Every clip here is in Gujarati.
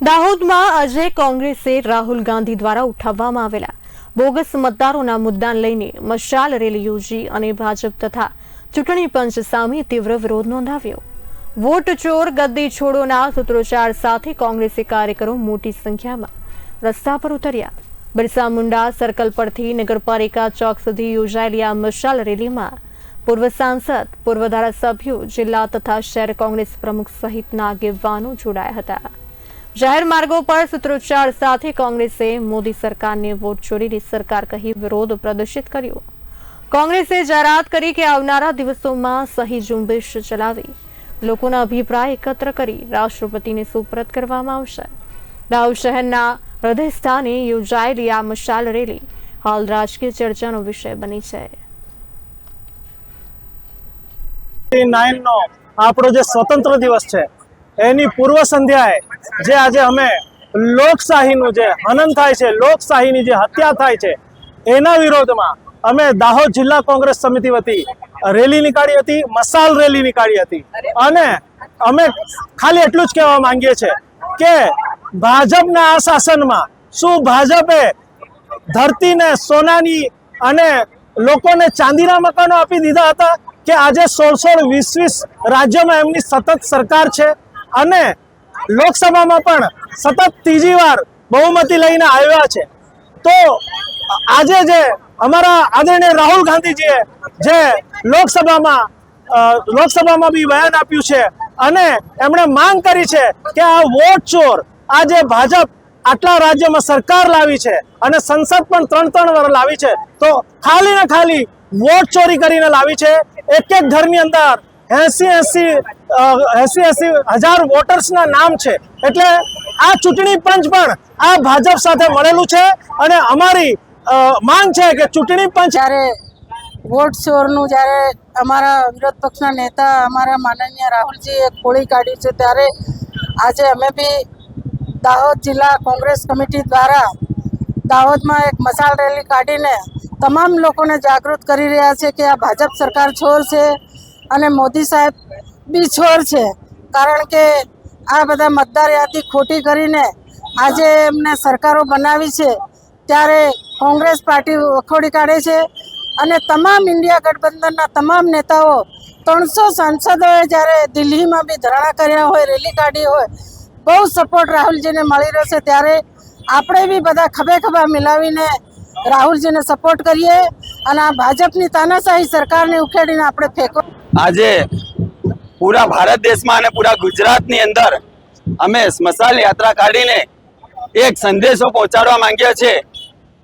દાહોદમાં આજે કોંગ્રેસે રાહુલ ગાંધી દ્વારા ઉઠાવવામાં આવેલા બોગસ મતદારોના મુદ્દાને લઈને મશાલ રેલી યોજી અને ભાજપ તથા ચૂંટણી પંચ સામે તીવ્ર વિરોધ નોંધાવ્યો. વોટ ચોર ગદ્દી છોડોના સૂત્રોચ્ચાર સાથે કોંગ્રેસી કાર્યકરો મોટી સંખ્યામાં રસ્તા પર ઉતર્યા. બિરસા મુંડા સર્કલ પરથી નગરપાલિકા ચોક સુધી યોજાયેલી આ મશાલ રેલીમાં પૂર્વ સાંસદ, પૂર્વ ધારાસભ્યો, જિલ્લા તથા શહેર કોંગ્રેસ પ્રમુખ સહિતના આગેવાનો જોડાયા હતા. જાહેર માર્ગો પર સૂત્રોચ્ચાર સાથે કોંગ્રેસે મોદી સરકારને વોટ ચોરીની સરકાર કહી વિરોધ પ્રદર્શિત કર્યો. કોંગ્રેસે જાહેરાત કરી કે આવનારા દિવસોમાં સહી ઝુંબેશ ચલાવી. લોકોના અભિપ્રાય એકત્ર કરી રાષ્ટ્રપતિને સુપ્રત કરવામાં આવશે. દાહોદ શહેરના હૃદય સ્થાને યોજાયેલી આ મશાલ રેલી હાલ રાજકીય ચર્ચાનો વિષય બની છે. આપણો જે સ્વતંત્ર દિવસ છે એની પૂર્વ સંધ્યાએ જે આજે અમે લોકશાહીનું જે હનન થાય છે, લોકશાહીની જે હત્યા થાય છે, એના વિરોધમાં અમે દાહોદ જિલ્લા કોંગ્રેસ સમિતિ વતી રેલી નીકાળી હતી, મસાલ રેલી નીકાળી હતી. અને અમે ખાલી એટલું જ કહેવા માંગીએ છીએ કે ભાજપના આ શાસનમાં શું ભાજપે ધરતીને સોનાની અને લોકોને ચાંદીના મકાનો આપી દીધા હતા કે આજે સોળ સોળ વીસ વીસ રાજ્યોમાં એમની સતત સરકાર છે? અને લોકસભામાં પણ સતત ત્રીજી વાર બહુમતી લઈને આવ્યા છે. તો આજે જે અમારા આદરણીય રાહુલ ગાંધીજીએ જે લોકસભામાં લોકસભામાં બી બયાન આપ્યું છે અને એમણે માંગ કરી છે કે આ વોટ ચોર, આ જે ભાજપ આટલા રાજ્યમાં સરકાર લાવી છે અને સંસદ પણ ત્રણ ત્રણ વાર લાવી છે, તો ખાલી ને ખાલી વોટ ચોરી કરીને લાવી છે. એક એક ઘરની અંદર એસી એસી એસી એસી હજાર વોટર્સના નામ છે. એટલે આ ચૂંટણી પંચ પણ આ ભાજપ સાથે મળેલું છે અને અમારી માંગ છે કે ચૂંટણી પંચ જ્યારે વોટ શોરનું જ્યારે અમારા વિરોધ પક્ષના નેતા અમારા માનનીય રાહુલજીએ ખોળી કાઢ્યું છે, ત્યારે આજે અમે બી દાહોદ જિલ્લા કોંગ્રેસ કમિટી દ્વારા દાહોદમાં એક મસાલ રેલી કાઢીને તમામ લોકોને જાગૃત કરી રહ્યા છે કે આ ભાજપ સરકાર છોર છે અને મોદી સાહેબ બી છોર છે. કારણ કે આ બધા મતદાર યાદી ખોટી કરીને આજે એમને સરકારો બનાવી છે. ત્યારે કોંગ્રેસ પાર્ટી વખોડી કાઢે છે અને તમામ ઇન્ડિયા ગઠબંધનના તમામ નેતાઓ ત્રણસો સાંસદોએ જ્યારે દિલ્હીમાં બી ધરણા કર્યા હોય, રેલી કાઢી હોય, બહુ સપોર્ટ રાહુલજીને મળી રહ્યો છે ત્યારે આપણે બી બધા ખભે ખભા મિલાવીને રાહુલજીને સપોર્ટ કરીએ અને આ ભાજપની તાનાશાહી સરકારને ઉખેડીને આપણે ફેંકો આજે પૂરા ભારત દેશમાં અને પૂરા ગુજરાતની અંદર અમે સ્મશાન યાત્રા કાઢીને એક સંદેશો પહોંચાડવા માંગીએ છીએ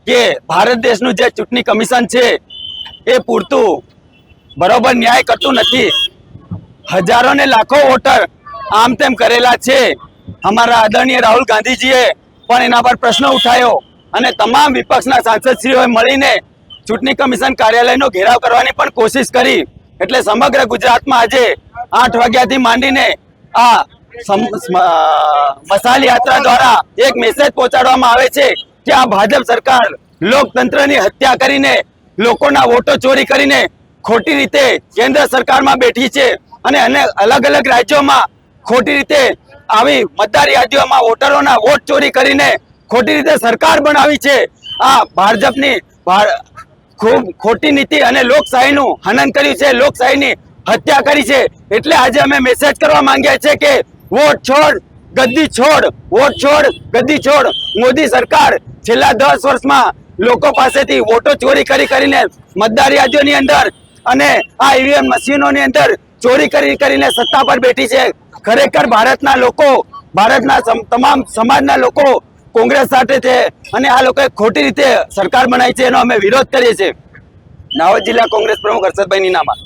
કે ભારત દેશનું જે ચૂંટણી કમિશન છે, એ પૂરતું બરોબર ન્યાય કરતું નથી. હજારો ને લાખો વોટર આમ તેમ કરેલા છે. અમારા આદરણીય રાહુલ ગાંધીજીએ પણ એના પર પ્રશ્ન ઉઠાયો અને તમામ વિપક્ષના સાંસદશ્રીઓએ મળીને ચૂંટણી કમિશન કાર્યાલયનો ઘેરાવ કરવાની પણ કોશિશ કરી. એટલે સમગ્ર ગુજરાતમાં આજે આઠ વાગ્યાથી માંડીને આ મસાલ યાત્રા દ્વારા એક મેસેજ પહોંચાડવામાં આવે છે કે આ ભાજપ સરકાર લોકતંત્રની હત્યા કરીને લોકોના વોટો ચોરી કરીને ખોટી રીતે કેન્દ્ર સરકારમાં બેઠી છે અને અલગ અલગ રાજ્યોમાં ખોટી રીતે આવી મતદાર યાદીઓમાં વોટરોના વોટ ચોરી કરીને ખોટી રીતે સરકાર બનાવી છે. આ ભાજપની ખૂબ ખોટી નીતિ અને લોકશાહીનું હનન કર્યું છે. લોકશાહીની હત્યા કરી છે. એટલે આજે અમે મેસેજ કરવા માંગ્યા છે કે વોટ છોડ, ગદ્દી છોડ, વોટ છોડ, ગદ્દી છોડ. મોદી સરકાર છેલ્લા દસ વર્ષમાં લોકો પાસેથી વોટો ચોરી કરી કરીને મતદાર યાદીઓની અંદર અને આ ઈવીએમ મશીનોની અંદર ચોરી કરી કરીને સત્તા પર બેઠી છે. ખરેખર ભારતના લોકો, ભારતના તમામ સમાજના લોકો કોંગ્રેસ સાથે છે અને આ લોકોએ ખોટી રીતે સરકાર બનાવી છે એનો અમે વિરોધ કરીએ છીએ. દાહોદ જિલ્લા કોંગ્રેસ પ્રમુખ હર્ષદભાઈ નીનામા.